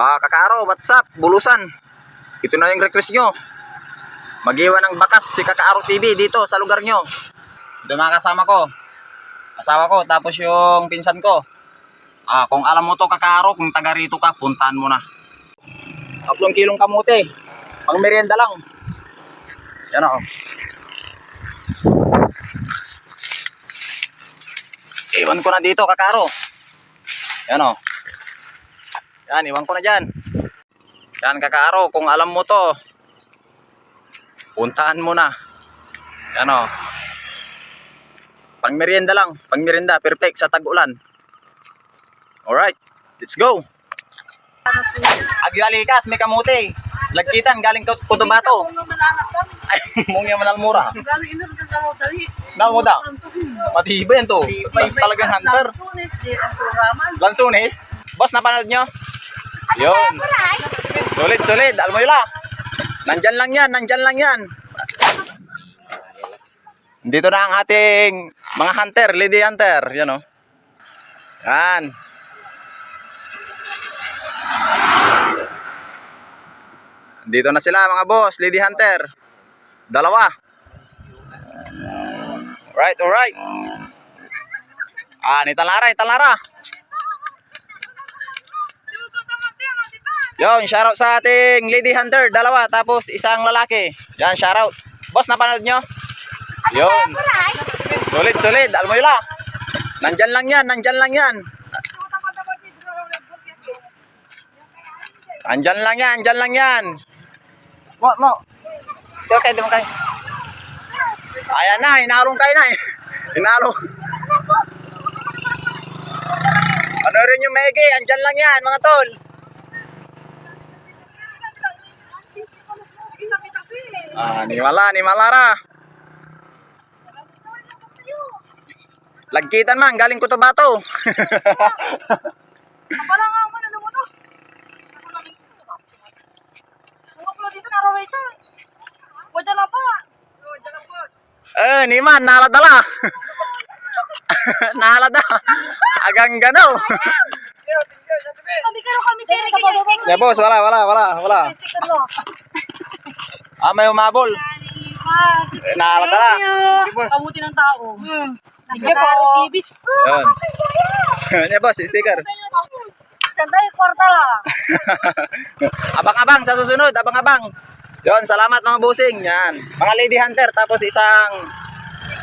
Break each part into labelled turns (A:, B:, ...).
A: Ah, Kakaro, what's up? Bulusan. Ito na yung request nyo. Mag-iwan ng bakas si Kakaro TV dito sa lugar nyo. Ito mga kasama ko. Asawa ko, tapos yung pinsan ko. Ah, kung alam mo to Kakaro, kung taga rito ka, puntahan mo na. Tatlong kilong kamote. Pang merienda lang. Yan o. Iwan ko na dito, Kakaro. Yan o. Yan, iwan ko na dyan. Yan, Kakaro, kung alam mo to, puntahan mo na. Yan o. Pang merienda lang. Pang merienda, perfect sa tag-ulan. Alright, let's go. Agyo alikas, may kamote. Lagkitan, galing ka Cotabato. Ay, mong yaman almura.
B: galing ino ka sa dali.
A: Namo daw. Matibay yan to. Talagang hunter. Lansunis. Boss, napanood nyo? Yun. Solid, solid. Almoyla. Nandyan lang yan, nandyan lang yan. Dito na ang ating mga hunter, lady hunter. Yan o. Yan. Dito na sila mga boss, lady hunter. Dalawa. Alright, alright. Ah, ni Talara, ni Talara. Yon, shoutout sa ating lady hunter, dalawa, tapos isang lalaki. Yan, shoutout. Boss, napanood nyo? Yon. Solid, solid. Almoyla. Nandyan lang yan, nandyan lang yan. Andyan lang yan, andyan lang yan. Mo, mo. Ito kayo, di mo kayo. Ayan na, inalong kayo na eh. Inalo. Ano rin yung mege, andyan lang yan, mga tol. Ah, ni Mala, ni Malara. Lagkitan man, galing ko to bato.
B: Wala nga man, ano mo no? Ang upload dito, naraway ka. Wadya na pa. Wadya na pa.
A: eh, ni man, naladala. Nalada. Agang gano.
B: Kami kayo kami sir.
A: ya boss, wala, wala, wala, wala. Ah, may umabol. Eh, naladala.
B: Kamuti ng tao. Hmm. Nagkakaro TV.
A: Yun. ya boss, sticker.
B: Sandali, kwarta lang.
A: abang-abang sa susunod, abang-abang. Yon, salamat mga busing. Yan. Mga lady hunter tapos isang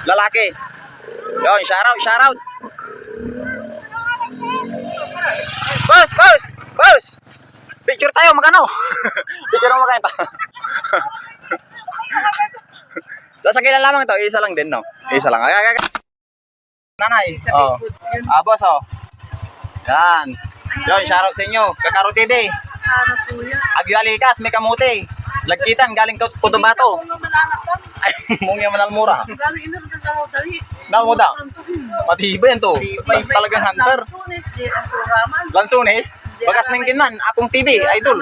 A: lalaki. Yon, shout out, shout out. Boss, boss, boss. Picture tayo, magkano? Picture mo magkano pa. Sasakilan lamang to, isa lang din, no? Isa lang. Ay, ay, ay. Nanay. Oh. Ah, boss, oh. Yan. Yon, shout out sa inyo. Kakaro TV. Agyo alikas, may kamote. Lagkitan, galing ka Cotabato.
B: Kung nga mananak ka,
A: Ay, mong yaman almura.
B: galing ino ka sa
A: daw. Matibay yan to. Talagang hunter. Lansunis, bagas ng kinman, akong TV, idol.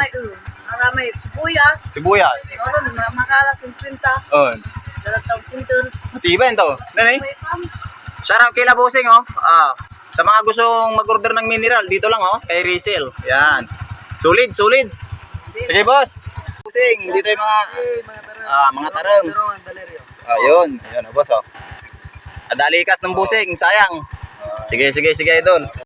B: Aramay, sibuyas.
A: Sibuyas.
B: Oron, makalas yung pinta.
A: Oh. Matibay to. Nanay,
B: May pam.
A: shoutout kay Labosing, oh. Ah, sa mga gustong mag-order ng mineral, dito lang, oh, kay Resale. Yan. Solid, solid. Sige, boss. Busing, dito yung mga, ah, mga tarong. Ayun, ayun, oh, boss, oh. Adalikas ng busing, sayang. Sige, sige, sige, idol.